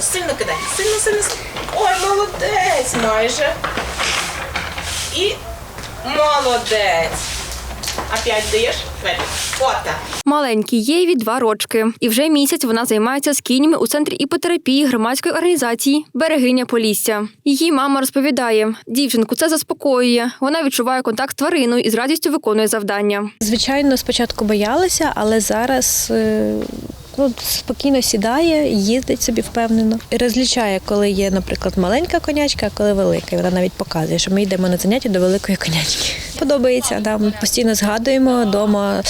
Сильно, сильно кидай. Сильно, сильно. сильно. Ой, молодець, майже. І молодець. Опять даєш? Давай. Фото. Маленькій Єві два рочки, і вже місяць вона займається з кінями у центрі іпотерапії громадської організації Берегиня Полісся. Її мама розповідає, дівчинку це заспокоює. Вона відчуває контакт з твариною і з радістю виконує завдання. Звичайно, спочатку боялася, але зараз е, ну, спокійно сідає, їздить собі впевнено. І розлічає, коли є, наприклад, маленька конячка, а коли велика. І Вона навіть показує, що ми йдемо на заняття до великої конячки. Подобається, да. ми постійно згадуємо вдома,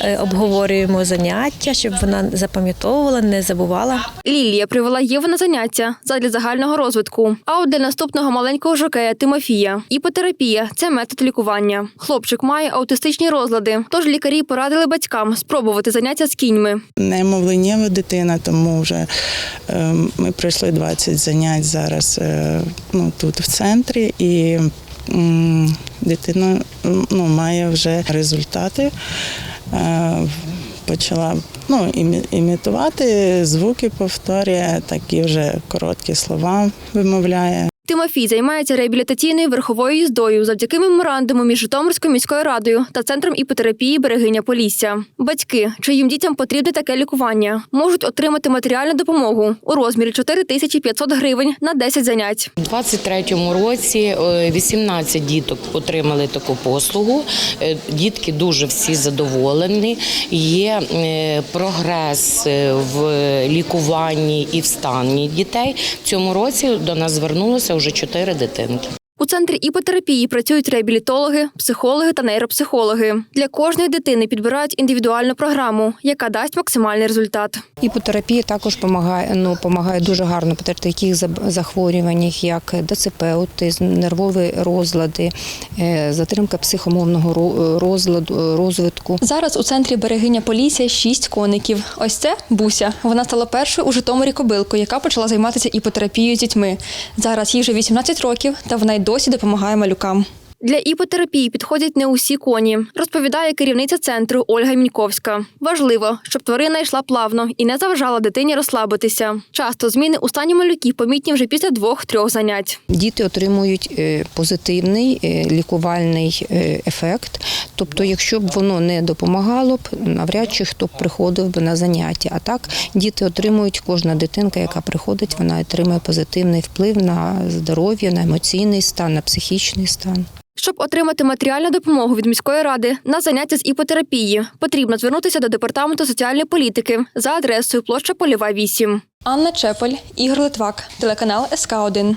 е, обговорюємо заняття, щоб вона запам'ятовувала, не забувала. Лілія привела Єву на заняття задля загального розвитку. А от для наступного маленького жокея Тимофія. Іпотерапія це метод лікування. Хлопчик має аутистичні розлади, тож лікарі порадили батькам спробувати заняття з кіньми. немовленєва дитина, тому вже е, ми пройшли 20 занять зараз е, ну, тут в центрі, і дитина ну, має вже результати. Е, Почала ну, імі- імітувати звуки, повторює, такі вже короткі слова вимовляє. Тимофій займається реабілітаційною верховою їздою завдяки меморандуму між Житомирською міською радою та центром іпотерапії Берегиня Полісся. Батьки, чиїм дітям потрібне таке лікування, можуть отримати матеріальну допомогу у розмірі 4500 гривень на 10 занять. У 23-му році е, 18 діток отримали таку послугу. Е, Дітки дуже всі задоволені. Є е, прогрес е, в лікуванні і в стані дітей. В цьому році до нас звернулося вже чотири дитинки. У центрі іпотерапії працюють реабілітологи, психологи та нейропсихологи. Для кожної дитини підбирають індивідуальну програму, яка дасть максимальний результат. Іпотерапія також допомагає, ну, допомагає дуже гарно при таких захворюваннях, як ДЦП, аутизм, нервові розлади, е, затримка психомовного ро- розладу, розвитку. Зараз у центрі берегиня Полісся шість коників. Ось це Буся. Вона стала першою у Житомирі кобилкою, яка почала займатися іпотерапією з дітьми. Зараз їй вже 18 років, та вона й досі допомагає малюкам. Для іпотерапії підходять не усі коні, розповідає керівниця центру Ольга Міньковська. Важливо, щоб тварина йшла плавно і не заважала дитині розслабитися. Часто зміни у стані малюків помітні вже після двох-трьох занять. Діти отримують е, позитивний е, лікувальний е, ефект. Тобто, якщо б воно не допомагало б, навряд чи хто б приходив би на заняття. А так діти отримують, кожна дитинка, яка приходить, вона отримує позитивний вплив на здоров'я, на емоційний стан, на психічний стан. Щоб отримати матеріальну допомогу від міської ради на заняття з іпотерапії, потрібно звернутися до департаменту соціальної політики за адресою площа Поліва 8. Анна Чепель, Ігор Литвак, телеканал СК 1